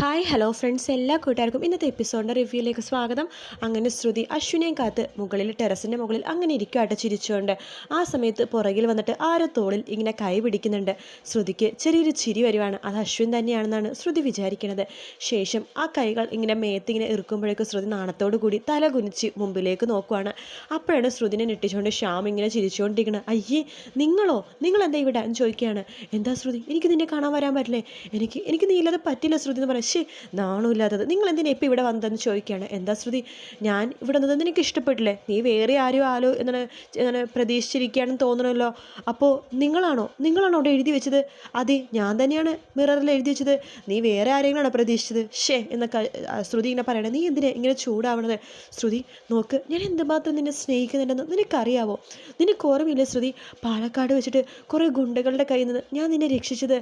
Hi hello friends എല്ലാ കൂട്ടുകാർക്കും ഇന്നത്തെ എപ്പിസോഡിന്റെ റിവ്യൂയിലേക്ക് സ്വാഗതം. അങ്ങനെ ശ്രുതി അശ്വിനെയും കാത്ത് മുകളിൽ ടെറസിന്റെ മുകളിൽ അങ്ങനെ ഇരിക്കുകയായിട്ട് ചിരിച്ചുകൊണ്ട് ആ സമയത്ത് പുറകിൽ വന്നിട്ട് ആരോ തോളിൽ ഇങ്ങനെ കൈ പിടിക്കുന്നുണ്ട്. ശ്രുതിക്ക് ചെറിയൊരു ചിരി വരുവാണ്. അത് അശ്വിൻ തന്നെയാണെന്നാണ് ശ്രുതി വിചാരിക്കുന്നത്. ശേഷം ആ കൈകൾ ഇങ്ങനെ മേത്തിങ്ങനെ ഇറുക്കുമ്പോഴേക്കും ശ്രുതി നാണത്തോടു കൂടി തല കുനിച്ച് മുമ്പിലേക്ക് നോക്കുവാണ്. അപ്പോഴാണ് ശ്രുതിനെ ഞെട്ടിച്ചുകൊണ്ട് ശ്യാം ഇങ്ങനെ ചിരിച്ചുകൊണ്ടിരിക്കുന്നത് അയ്യേ നിങ്ങളോ? നിങ്ങളെന്താ ഇവിടെ? ചോദിക്കുകയാണ്. എന്താ ശ്രുതി? എനിക്ക് നിന്നെ കാണാൻ വരാൻ പറ്റില്ലേ? എനിക്ക് എനിക്ക് നീ ഇല്ലാതെ പറ്റില്ല ശ്രുതി എന്ന് പറയാം ശേ നാണമില്ലാത്തത്. നിങ്ങൾ എന്തിനാ ഇപ്പം ഇവിടെ വന്നതെന്ന് ചോദിക്കുകയാണ്. എന്താ ശ്രുതി? ഞാൻ ഇവിടെ വന്നത് നിനക്ക് ഇഷ്ടപ്പെട്ടില്ലേ? നീ വേറെ ആരും ആലോ എന്താണ് എന്താണ് പ്രതീക്ഷിച്ചിരിക്കുകയാണെന്ന് തോന്നണമല്ലോ. അപ്പോൾ നിങ്ങളാണോ? നിങ്ങളാണോ അവിടെ എഴുതി വെച്ചത്? അതെ ഞാൻ തന്നെയാണ് മിററിൽ എഴുതി വെച്ചത്. നീ വേറെ ആരെങ്കിലാണോ പ്രതീക്ഷിച്ചത്? ഷേ എന്നൊക്കെ ശ്രുതി ഇങ്ങനെ പറയണേ. നീ എന്തിനാ ഇങ്ങനെ ചൂടാവണത്? ശ്രുതി നോക്ക് ഞാൻ എന്തുമാത്രം നിന്നെ സ്നേഹിക്കുന്നുണ്ടെന്ന് നിനക്കറിയാവോ? നിനക്ക് ഓർമ്മയില്ലേ ശ്രുതി? പാലക്കാട് വെച്ചിട്ട് കുറേ ഗുണ്ടകളുടെ കയ്യിൽ നിന്ന് ഞാൻ നിന്നെ രക്ഷിച്ചത്.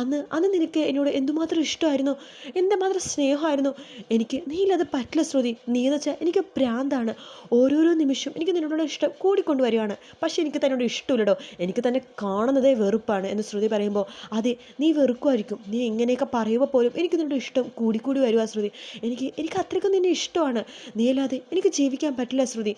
അന്ന് അന്ന് നിനക്ക് എന്നോട് എന്തുമാത്രം ഇഷ്ടമായിരുന്നു? എന്തുമാത്രം സ്നേഹമായിരുന്നു. എനിക്ക് നീ പറ്റില്ല ശ്രുതി. നീ എന്ന് വെച്ചാൽ എനിക്ക് ഭ്രാന്താണ് ഓരോരോ നിമിഷം എനിക്ക് നിന്നോടുള്ള ഇഷ്ടം കൂടിക്കൊണ്ട് വരുവാണ് പക്ഷേ എനിക്ക് തന്നോട് ഇഷ്ടമില്ലടോ. എനിക്ക് തന്നെ കാണുന്നതേ വെറുപ്പാണ് എന്ന് ശ്രുതി പറയുമ്പോൾ അതെ നീ വെറുക്കുമായിരിക്കും. നീ ഇങ്ങനെയൊക്കെ പറയുമ്പോൾ പോലും എനിക്ക് നിന്നോട് ഇഷ്ടം കൂടിക്കൂടി വരുവാ ശ്രുതി. എനിക്ക് എനിക്ക് അത്രയ്ക്കും നിന്നെ ഇഷ്ടമാണ്. നീ അല്ലാതെ എനിക്ക് ജീവിക്കാൻ പറ്റില്ല ശ്രുതി.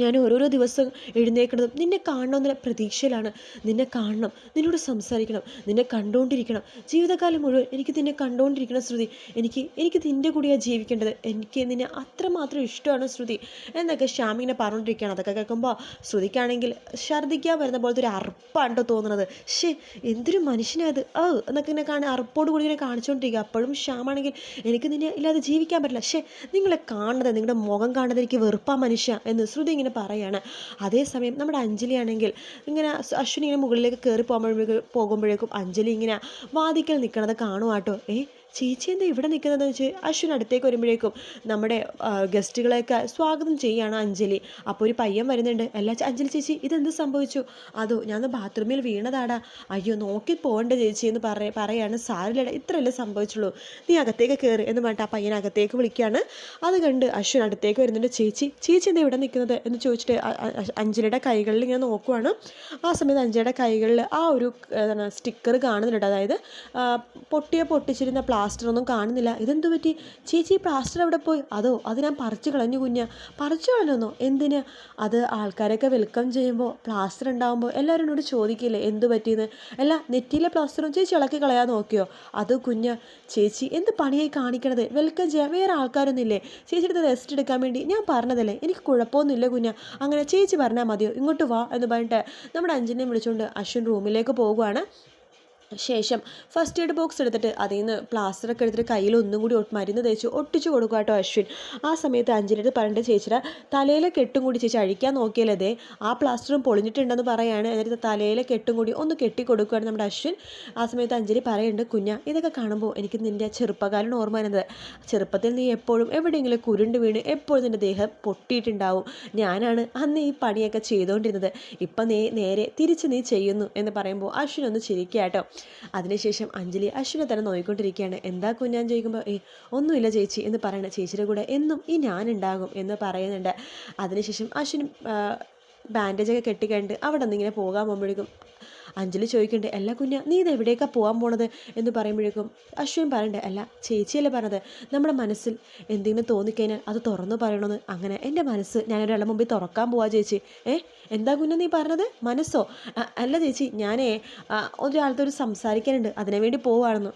ഞാൻ ഓരോരോ ദിവസം എഴുന്നേൽക്കുന്നതും നിന്നെ കാണണമെന്നുള്ള പ്രതീക്ഷയിലാണ്. നിന്നെ കാണണം നിന്നോട് സംസാരിക്കണം നിന്നെ കണ്ടുകൊണ്ടിരിക്കണം ജീവിതകാലം മുഴുവൻ എനിക്ക് നിന്നെ കണ്ടുകൊണ്ടിരിക്കണം ശ്രുതി. എനിക്ക് എനിക്ക് നിന്റെ കൂടെയാണ് ജീവിക്കേണ്ടത്. എനിക്ക് നിന്നെ അത്രമാത്രം ഇഷ്ടമാണ് ശ്രുതി. എന്നൊക്കെ ശ്യാമിങ്ങനെ പറഞ്ഞുകൊണ്ടിരിക്കുകയാണ് അതൊക്കെ കേൾക്കുമ്പോൾ ശ്രുതിക്കാണെങ്കിൽ ഛർദ്ദിക്കാൻ വരുന്ന പോലത്തെ ഒരു അറുപ്പാണ് കേട്ടോ തോന്നുന്നത്. ഷേ എന്തൊരു മനുഷ്യനത് ഓ എന്നൊക്കെ ഇങ്ങനെ കാണി അറുപ്പോട് കൂടി ഇങ്ങനെ കാണിച്ചുകൊണ്ടിരിക്കുക അപ്പോഴും ശ്യാമാണെങ്കിൽ എനിക്ക് നിന്നെ ഇല്ലാതെ ജീവിക്കാൻ പറ്റില്ല. ഷേ നിങ്ങളെ കാണുന്നത് നിങ്ങളുടെ മുഖം കാണുന്നത് എനിക്ക് വെറുപ്പാ മനുഷ്യ എന്ന് ശ്രുതി ഇങ്ങനെ പറയാണ്. അതേസമയം നമ്മുടെ അഞ്ജലി ആണെങ്കിൽ ഇങ്ങനെ അശ്വിനി ഇങ്ങനെ മുകളിലേക്ക് കയറി പോകുമ്പോഴേക്കും പോകുമ്പോഴേക്കും അഞ്ജലി ഇങ്ങനെ വാതിക്കൽ നിൽക്കണത് കാണുവാട്ടോ ഏ ചേച്ചി എന്താ ഇവിടെ നിൽക്കുന്നതെന്ന് വെച്ച് അശ്വിൻ അടുത്തേക്ക് വരുമ്പോഴേക്കും നമ്മുടെ ഗസ്റ്റുകളെയൊക്കെ സ്വാഗതം ചെയ്യുകയാണ് അഞ്ജലി. അപ്പോൾ ഒരു പയ്യൻ വരുന്നുണ്ട്. അല്ല അഞ്ജലി ചേച്ചി ഇതെന്ത് സംഭവിച്ചു? അതോ ഞാൻ ബാത്റൂമിൽ വീണതാടാ. അയ്യോ നോക്കി പോകണ്ട ചേച്ചി എന്ന് പറ പറയാണ്. സാരില്ലടാ ഇത്രയല്ലേ സംഭവിച്ചുള്ളൂ. നീ അകത്തേക്ക് കയറി എന്ന് പറഞ്ഞിട്ട് ആ പയ്യൻ അകത്തേക്ക് വിളിക്കുകയാണ്. അത് കണ്ട് അശ്വിൻ അടുത്തേക്ക് വരുന്നുണ്ട്. ചേച്ചി ചേച്ചി എന്താ ഇവിടെ നിൽക്കുന്നത് എന്ന് ചോദിച്ചിട്ട് അഞ്ജലിയുടെ കൈകളിൽ ഇങ്ങനെ നോക്കുവാണ്. ആ സമയത്ത് അഞ്ജലിയുടെ കൈകളിൽ ആ ഒരു സ്റ്റിക്കർ കാണുന്നുണ്ട്. അതായത് പൊട്ടിയ പൊട്ടിച്ചിരുന്ന പ്ലാസ്റ്റർ ഒന്നും കാണുന്നില്ല. ഇതെന്തു പറ്റി? ചേച്ചി പ്ലാസ്റ്റർ എവിടെ പോയി? അതോ അത് ഞാൻ പറിച്ചു കളഞ്ഞു കുഞ്ഞ. പറിച്ചു കളഞ്ഞോ എന്തിന്? അത് ആൾക്കാരൊക്കെ വെൽക്കം ചെയ്യുമ്പോൾ പ്ലാസ്റ്റർ ഉണ്ടാകുമ്പോൾ എല്ലാവരും എന്നോട് ചോദിക്കില്ലേ എന്തു പറ്റിയെന്ന്? അല്ല നെറ്റിയിലെ പ്ലാസ്റ്ററും ചേച്ചി ഇളക്കി കളയാൻ നോക്കിയോ? അത് കുഞ്ഞ ചേച്ചി എന്ത് പണിയായി കാണിക്കണത്? വെൽക്കം ചെയ്യാൻ വേറെ ആൾക്കാരൊന്നുമില്ലേ ചേച്ചിയുടെ റെസ്റ്റ് എടുക്കാൻ വേണ്ടി ഞാൻ പറഞ്ഞതല്ലേ? എനിക്ക് കുഴപ്പമൊന്നുമില്ല കുഞ്ഞ. അങ്ങനെ ചേച്ചി പറഞ്ഞാൽ മതിയോ? ഇങ്ങോട്ട് വാ എന്ന് പറഞ്ഞിട്ട് നമ്മുടെ അഞ്ജലിനെ വിളിച്ചുകൊണ്ട് അശ്വിൻ റൂമിലേക്ക് പോകുവാണ്. ശേഷം ഫസ്റ്റ് എയ്ഡ് ബോക്സ് എടുത്തിട്ട് അതിൽ നിന്ന് പ്ലാസ്റ്ററൊക്കെ എടുത്തിട്ട് കയ്യിൽ ഒന്നും കൂടി മരുന്ന് തേച്ച് ഒട്ടിച്ചു കൊടുക്കുക കേട്ടോ അശ്വിൻ. ആ സമയത്ത് അഞ്ജലിയുടെ പറഞ്ഞിട്ട് ചേച്ചിയുടെ തലയിലെ കെട്ടും കൂടി ചേച്ചി അഴിക്കാൻ നോക്കിയാലേ ആ പ്ലാസ്റ്ററും പൊളിഞ്ഞിട്ടുണ്ടെന്ന് പറയാണ്. എന്നിട്ട് തലയിലെ കെട്ടും കൂടി ഒന്ന് കെട്ടി കൊടുക്കുകയാണ് നമ്മുടെ അശ്വിൻ. ആ സമയത്ത് അഞ്ജലി പറയുന്നുണ്ട് കുഞ്ഞ ഇതൊക്കെ കാണുമ്പോൾ എനിക്ക് നിന്റെ ചെറുപ്പകാലം ഓർമ്മ വരുന്നത്. ചെറുപ്പത്തിൽ നീ എപ്പോഴും എവിടെയെങ്കിലും കുരുണ്ട് വീണ് എപ്പോഴും നിന്റെ ദേഹം പൊട്ടിയിട്ടുണ്ടാവും. ഞാനാണ് അന്ന് ഈ പണിയൊക്കെ ചെയ്തുകൊണ്ടിരുന്നത് ഇപ്പം നീ നേരെ തിരിച്ച് നീ ചെയ്യുന്നു എന്ന് പറയുമ്പോൾ അശ്വിൻ ഒന്ന് ചിരിക്കുക കേട്ടോ. അതിനുശേഷം അഞ്ജലി അശ്വിനെ തന്നെ നോയിക്കൊണ്ടിരിക്കുകയാണ്. എന്താ കുഞ്ഞാൻ ചോദിക്കുമ്പോൾ ഏ ഒന്നുമില്ല ചേച്ചി എന്ന് പറയണ. ചേച്ചിയുടെ കൂടെ എന്നും ഈ ഞാനുണ്ടാകും എന്ന് പറയുന്നുണ്ട്. അതിനുശേഷം അശ്വിനും ബാൻഡേജൊക്കെ കെട്ടിക്കണ്ട് അവിടെ നിന്ന് ഇങ്ങനെ പോകാൻ പോകുമ്പോഴേക്കും അഞ്ജലി ചോദിക്കണ്ടേ അല്ല കുഞ്ഞ നീ ഇത് എവിടേക്കാണ് പോകാൻ പോണത്? എന്ന് പറയുമ്പോഴേക്കും അശ്വിൻ പറയണ്ടേ അല്ല ചേച്ചിയല്ലേ പറഞ്ഞത് നമ്മുടെ മനസ്സിൽ എന്തെങ്കിലും തോന്നിക്കഴിഞ്ഞാൽ അത് തുറന്നു പറയണമെന്ന് അങ്ങനെ എന്റെ മനസ്സ് ഞാനൊരാളെ മുമ്പിൽ തുറക്കാൻ പോവാ ചേച്ചി. ഏ എന്താ കുഞ്ഞ നീ പറഞ്ഞത്? മനസ്സോ? അല്ല ചേച്ചി ഞാനേ ഒരാളത്തോട് സംസാരിക്കാനുണ്ട് അതിനു വേണ്ടി പോവാണെന്ന്.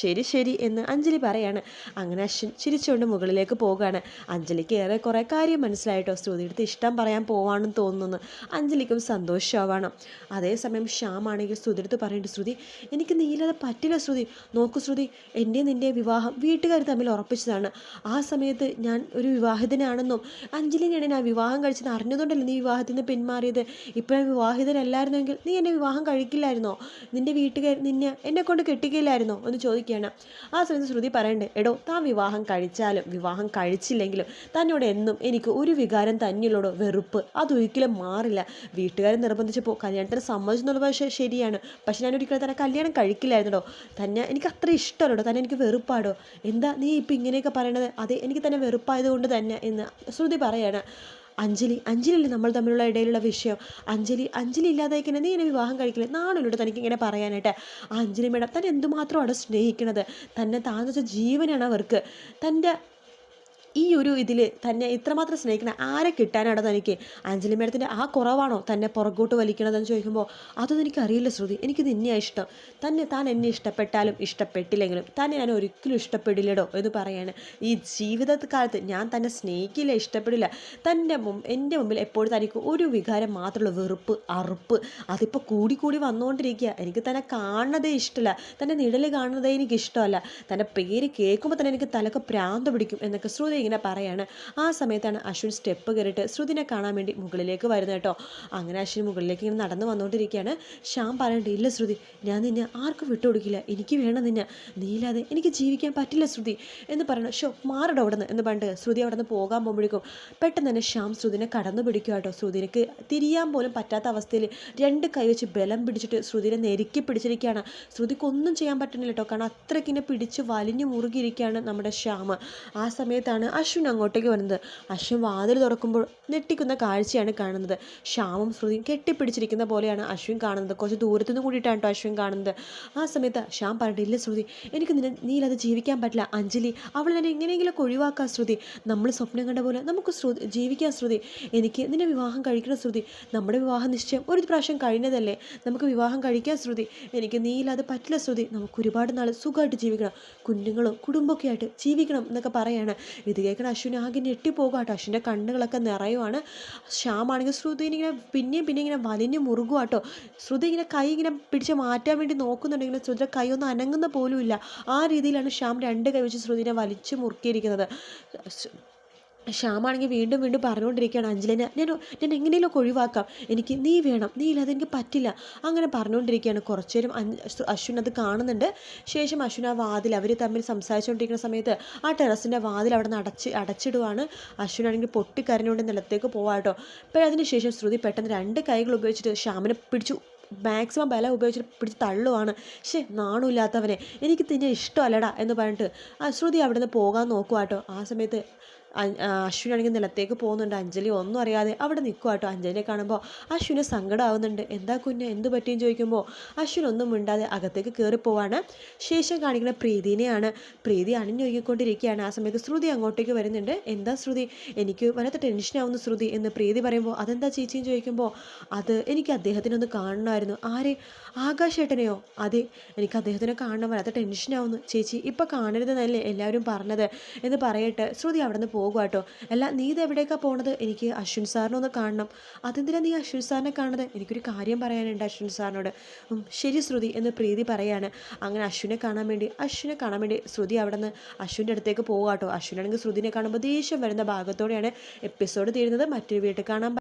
ശരി ശരി എന്ന് അഞ്ജലി പറയാണ്. അങ്ങനെ അശ്വിൻ ചിരിച്ചുകൊണ്ട് മുകളിലേക്ക് പോവുകയാണ് അഞ്ജലിക്ക് ഏറെ കുറേ കാര്യം മനസ്സിലായിട്ടോ ശ്രുതിയെടുത്ത് ഇഷ്ടം പറയാൻ പോവാണെന്ന് തോന്നുന്നു അഞ്ജലിക്കും സന്തോഷമാവാണ്. അതേസമയം ശ്യാമാണെങ്കിൽ ശ്രുതിയെടുത്ത് പറയേണ്ട ശ്രുതി എനിക്ക് നീലാതെ പറ്റില്ല ശ്രുതി. നോക്കൂ ശ്രുതി എന്റെ നിന്റെ വിവാഹം വീട്ടുകാർ തമ്മിൽ ഉറപ്പിച്ചതാണ്. ആ സമയത്ത് ഞാൻ ഒരു വിവാഹിതനാണെന്നും അഞ്ജലിനെയാണ് ഞാൻ വിവാഹം കഴിച്ചത് അറിഞ്ഞതുകൊണ്ടല്ലേ നീ വിവാഹത്തിൽ നിന്ന് പിന്മാറിയത്? ഇപ്പോൾ ഞാൻ വിവാഹിതനല്ലായിരുന്നെങ്കിൽ നീ എന്നെ വിവാഹം കഴിക്കില്ലായിരുന്നോ? നിന്റെ വീട്ടുകാർ നിന്നെ എന്നെ കൊണ്ട് കെട്ടിക്കില്ലായിരുന്നോ? എന്ന് ചോദിക്കുകയാണ്. ആ സമയത്ത് ശ്രുതി പറയണ്ടേ എടോ താൻ വിവാഹം കഴിച്ചാലും വിവാഹം കഴിച്ചില്ലെങ്കിലും തന്നോട് എന്നും എനിക്ക് ഒരു വികാരം തന്നെയുള്ളടോ വെറുപ്പ്. അതൊരിക്കലും മാറില്ല. വീട്ടുകാരെ നിർബന്ധിച്ചപ്പോൾ കല്യാണത്തിന് സമ്മതിച്ചെന്നുള്ള പക്ഷേ ശരിയാണ്. പക്ഷെ ഞാൻ ഒരിക്കലും തന്നെ കല്യാണം കഴിക്കില്ലായിരുന്നോ തന്നെ എനിക്ക് അത്ര ഇഷ്ടമല്ലടോ. തന്നെ എനിക്ക് വെറുപ്പാടോ. എന്താ നീ ഇപ്പം ഇങ്ങനെയൊക്കെ പറയണത്? അതെ എനിക്ക് തന്നെ വെറുപ്പായതുകൊണ്ട് തന്നെ എന്ന് ശ്രുതി പറയാണ്. അഞ്ജലി അഞ്ജലിയല്ലേ നമ്മൾ തമ്മിലുള്ള ഇടയിലുള്ള വിഷയം? അഞ്ജലി അഞ്ജലി ഇല്ലാതായിക്കണേ നീ എന്നെ വിവാഹം കഴിക്കില്ല? നാണല്ലോ തനിക്ക് ഇങ്ങനെ പറയാനായിട്ട്. ആ അഞ്ജലി മേഡം തന്നെ എന്തുമാത്രമാണ് സ്നേഹിക്കണത്? തന്നെ താന്ന് വെച്ച ജീവനാണ് അവർക്ക്. തന്റെ ഈ ഒരു ഇതിൽ തന്നെ ഇത്രമാത്രം സ്നേഹിക്കുന്ന ആരെ കിട്ടാനാണോ തനിക്ക്? അഞ്ജലി മേഡത്തിന്റെ ആ കുറവാണോ തന്നെ പുറകോട്ട് വലിക്കണതെന്ന് ചോദിക്കുമ്പോൾ അതൊന്നും എനിക്കറിയില്ല ശ്രുതി. എനിക്കിത് എന്നെയാണ് ഇഷ്ടം. തന്നെ താൻ എന്നെ ഇഷ്ടപ്പെട്ടാലും ഇഷ്ടപ്പെട്ടില്ലെങ്കിലും തന്നെ ഞാൻ ഒരിക്കലും ഇഷ്ടപ്പെടില്ലടോ എന്ന് പറയാണ്. ഈ ജീവിതകാലത്ത് ഞാൻ തന്നെ സ്നേഹിക്കില്ല ഇഷ്ടപ്പെടില്ല. തന്റെ മുമ്പ് എന്റെ മുമ്പിൽ എപ്പോഴും തനിക്ക് ഒരു വികാരം മാത്രമുള്ള വെറുപ്പ് അറുപ്പ് അതിപ്പോൾ കൂടി കൂടി വന്നുകൊണ്ടിരിക്കുക എനിക്ക് തന്നെ കാണുന്നതേ ഇഷ്ടമല്ല തന്റെ നിഴൽ കാണുന്നതേ എനിക്ക് ഇഷ്ടമല്ല തന്റെ പേര് കേൾക്കുമ്പോൾ തന്നെ എനിക്ക് തലക്ക് പ്രാന്ത പിടിക്കും എന്നൊക്കെ ശ്രുതി ഇങ്ങനെ പറയാണ്. ആ സമയത്താണ് അശ്വിൻ സ്റ്റെപ്പ് കയറിയിട്ട് ശ്രുതിനെ കാണാൻ വേണ്ടി മുകളിലേക്ക് വരുന്നത് കേട്ടോ. അങ്ങനെ അശ്വിൻ മുകളിലേക്ക് ഇങ്ങനെ നടന്നു വന്നുകൊണ്ടിരിക്കുകയാണ്. ശ്യാം പറയണ്ട ഇല്ല ശ്രുതി ഞാൻ നിന്നെ ആർക്കും വിട്ടുകൊടുക്കില്ല എനിക്ക് വേണം നിന്നെ. നീയില്ലാതെ എനിക്ക് ജീവിക്കാൻ പറ്റില്ല ശ്രുതി. എന്ന് പറയണം ഷോ മാറട അവിടെ നിന്ന് എന്ന് പറഞ്ഞിട്ട് ശ്രുതി അവിടെ നിന്ന് പോകാൻ പോകുമ്പോഴേക്കും പെട്ടെന്ന് തന്നെ ശ്യാം ശ്രുതിനെ കടന്നു പിടിക്കുക കേട്ടോ. ശ്രുതിനക്ക് തിരിയാൻ പോലും പറ്റാത്ത അവസ്ഥയിൽ രണ്ട് കൈ വെച്ച് ബലം പിടിച്ചിട്ട് ശ്രുതിനെ നെരുക്കി പിടിച്ചിരിക്കുകയാണ്. ശ്രുതിക്കൊന്നും ചെയ്യാൻ പറ്റുന്നില്ല കേട്ടോ. കാരണം അത്രയ്ക്കിനെ പിടിച്ച് വലിഞ്ഞു മുറുകിയിരിക്കുകയാണ് നമ്മുടെ ശ്യാം. ആ സമയത്താണ് അശ്വിൻ അങ്ങോട്ടേക്ക് വരുന്നത്. അശ്വിൻ വാതിൽ തുറക്കുമ്പോൾ ഞെട്ടിക്കുന്ന കാഴ്ചയാണ് കാണുന്നത്. ശ്യാമും ശ്രുതിയും കെട്ടിപ്പിടിച്ചിരിക്കുന്ന പോലെയാണ് അശ്വിൻ കാണുന്നത്. കുറച്ച് ദൂരത്തു നിന്ന് കൂടിയിട്ടാണ് കേട്ടോ അശ്വിൻ കാണുന്നത്. ആ സമയത്ത് ശ്യാം പറഞ്ഞിട്ട് ഇല്ല ശ്രുതി എനിക്ക് നിന്നെ നീലത് ജീവിക്കാൻ പറ്റില്ല. അഞ്ജലി അവൾ എന്നെ എങ്ങനെയെങ്കിലും ഒഴിവാക്കാൻ ശ്രുതി. നമ്മൾ സ്വപ്നം കണ്ട പോലെ നമുക്ക് ശ്രുതി ജീവിക്കാൻ ശ്രുതി. എനിക്ക് നിന്നെ വിവാഹം കഴിക്കണം ശ്രുതി. നമ്മുടെ വിവാഹ നിശ്ചയം ഒരു പ്രാവശ്യം കഴിഞ്ഞതല്ലേ? നമുക്ക് വിവാഹം കഴിക്കാൻ ശ്രുതി. എനിക്ക് നീയില്ലാതെ പറ്റില്ല ശ്രുതി. നമുക്ക് ഒരുപാട് നാൾ സുഖമായിട്ട് ജീവിക്കണം. കുഞ്ഞുങ്ങളും കുടുംബമൊക്കെ ആയിട്ട് ജീവിക്കണം എന്നൊക്കെ പറയാണ്. ഇത് കേൾക്കണ. അശ്വിനെ ആകെ ഞെട്ടിപ്പോകും കേട്ടോ. അശ്വിന്റെ കണ്ണുകളൊക്കെ നിറയുവാണ്. ശ്യാമാണെങ്കിൽ ശ്രുതി ഇങ്ങനെ പിന്നെയും പിന്നെ ഇങ്ങനെ വലിഞ്ഞു മുറുകുവാട്ടോ ശ്രുതി ഇങ്ങനെ കൈ ഇങ്ങനെ പിടിച്ച് മാറ്റാൻ വേണ്ടി നോക്കുന്നുണ്ടെങ്കിലും ശ്രുതിയുടെ കൈ ഒന്നും അനങ്ങുന്ന പോലും ഇല്ല ആ രീതിയിലാണ് ശ്യാം രണ്ട് കൈ വെച്ച് ശ്രുതിനെ വലിച്ചു മുറുക്കിയിരിക്കുന്നത്. ശ്യാമാണെങ്കിൽ വീണ്ടും വീണ്ടും പറഞ്ഞുകൊണ്ടിരിക്കുകയാണ് അഞ്ജലിനെ ഞാൻ ഞാൻ എങ്ങനെയെങ്കിലും ഒഴിവാക്കാം. എനിക്ക് നീ വേണം നീ ഇല്ലാതെ എനിക്ക് പറ്റില്ല. അങ്ങനെ പറഞ്ഞുകൊണ്ടിരിക്കുകയാണ്. കുറച്ചു നേരം അശ്വിൻ അത് കാണുന്നുണ്ട്. ശേഷം അശ്വിൻ ആ വാതിൽ അവർ തമ്മിൽ സംസാരിച്ചുകൊണ്ടിരിക്കുന്ന സമയത്ത് ആ ടെറസിന്റെ വാതിൽ അവിടെ നിന്ന് അടച്ച് അടച്ചിടുവാണ്. അശ്വിനാണെങ്കിൽ പൊട്ടിക്കരഞ്ഞുകൊണ്ട് നിലത്തേക്ക് പോവാട്ടോ. അപ്പോൾ അതിനുശേഷം ശ്രുതി പെട്ടെന്ന് രണ്ട് കൈകൾ ഉപയോഗിച്ചിട്ട് ശ്യാമിനെ പിടിച്ചു മാക്സിമം ബലം ഉപയോഗിച്ചിട്ട് പിടിച്ച് തള്ളുവാണ്. ശേ നാണമില്ലാത്തവനെ എനിക്ക് തിന്നെ ഇഷ്ടമല്ലടാ എന്ന് പറഞ്ഞിട്ട് ആ ശ്രുതി അവിടെ നിന്ന് പോകാൻ നോക്കുവാട്ടോ. ആ സമയത്ത് അശ്വിനാണെങ്കിൽ നിലത്തേക്ക് പോകുന്നുണ്ട്. അഞ്ജലി ഒന്നും അറിയാതെ അവിടെ നിൽക്കുക കേട്ടോ. അഞ്ജലിയെ കാണുമ്പോൾ അശ്വിന് സങ്കടമാവുന്നുണ്ട് എന്താ കുഞ്ഞ് എന്ത് പറ്റിയെന്ന് ചോദിക്കുമ്പോൾ അശ്വിൻ ഒന്നും മിണ്ടാതെ അകത്തേക്ക് കയറി പോവാണ്. ശേഷം കാണിക്കുന്ന പ്രീതിനെയാണ്. പ്രീതി അണിഞ്ഞൊഴുകിക്കൊണ്ടിരിക്കുകയാണ്. ആ സമയത്ത് ശ്രുതി അങ്ങോട്ടേക്ക് വരുന്നുണ്ട്. എന്താ ശ്രുതി? എനിക്ക് വല്ലാത്ത ടെൻഷനാവുന്നു ശ്രുതി എന്ന് പ്രീതി പറയുമ്പോൾ അതെന്താ ചേച്ചിയും ചോദിക്കുമ്പോൾ അത് എനിക്ക് അദ്ദേഹത്തിനൊന്ന് കാണണമായിരുന്നു. ആരെ? ആകാശേട്ടനെയോ? അതെ എനിക്ക് അദ്ദേഹത്തിനെ കാണണം. വല്ലാത്ത ടെൻഷനാവുന്നു ചേച്ചി ഇപ്പം കാണരുതെന്നല്ലേ എല്ലാവരും പറഞ്ഞത് എന്ന് പറയട്ടെ. ശ്രുതി അവിടെ നിന്ന് പോകുക കേട്ടോ അല്ല നീ ഇത് എവിടേക്കാണ് പോണത്? എനിക്ക് അശ്വിൻ സാറിനെ ഒന്ന് കാണണം. അതെന്തിനാ നീ അശ്വിൻ സാറിനെ കാണുന്നത്? എനിക്കൊരു കാര്യം പറയാനുണ്ട് അശ്വിൻ സാറിനോട്. ശരി ശ്രുതി എന്ന് പ്രീതി പറയാണ്. അങ്ങനെ അശ്വിനെ കാണാൻ വേണ്ടി അശ്വിനെ കാണാൻ വേണ്ടി ശ്രുതി അവിടെ നിന്ന് അശ്വിന്റെ അടുത്തേക്ക് പോകുക കേട്ടോ അശ്വിനാണെങ്കിൽ ശ്രുതിനെ കാണുമ്പോൾ ദേഷ്യം വരുന്ന ഭാഗത്തോടെയാണ് എപ്പിസോഡ് തീരുന്നത്. മറ്റൊരു വീട്ടിൽ കാണാൻ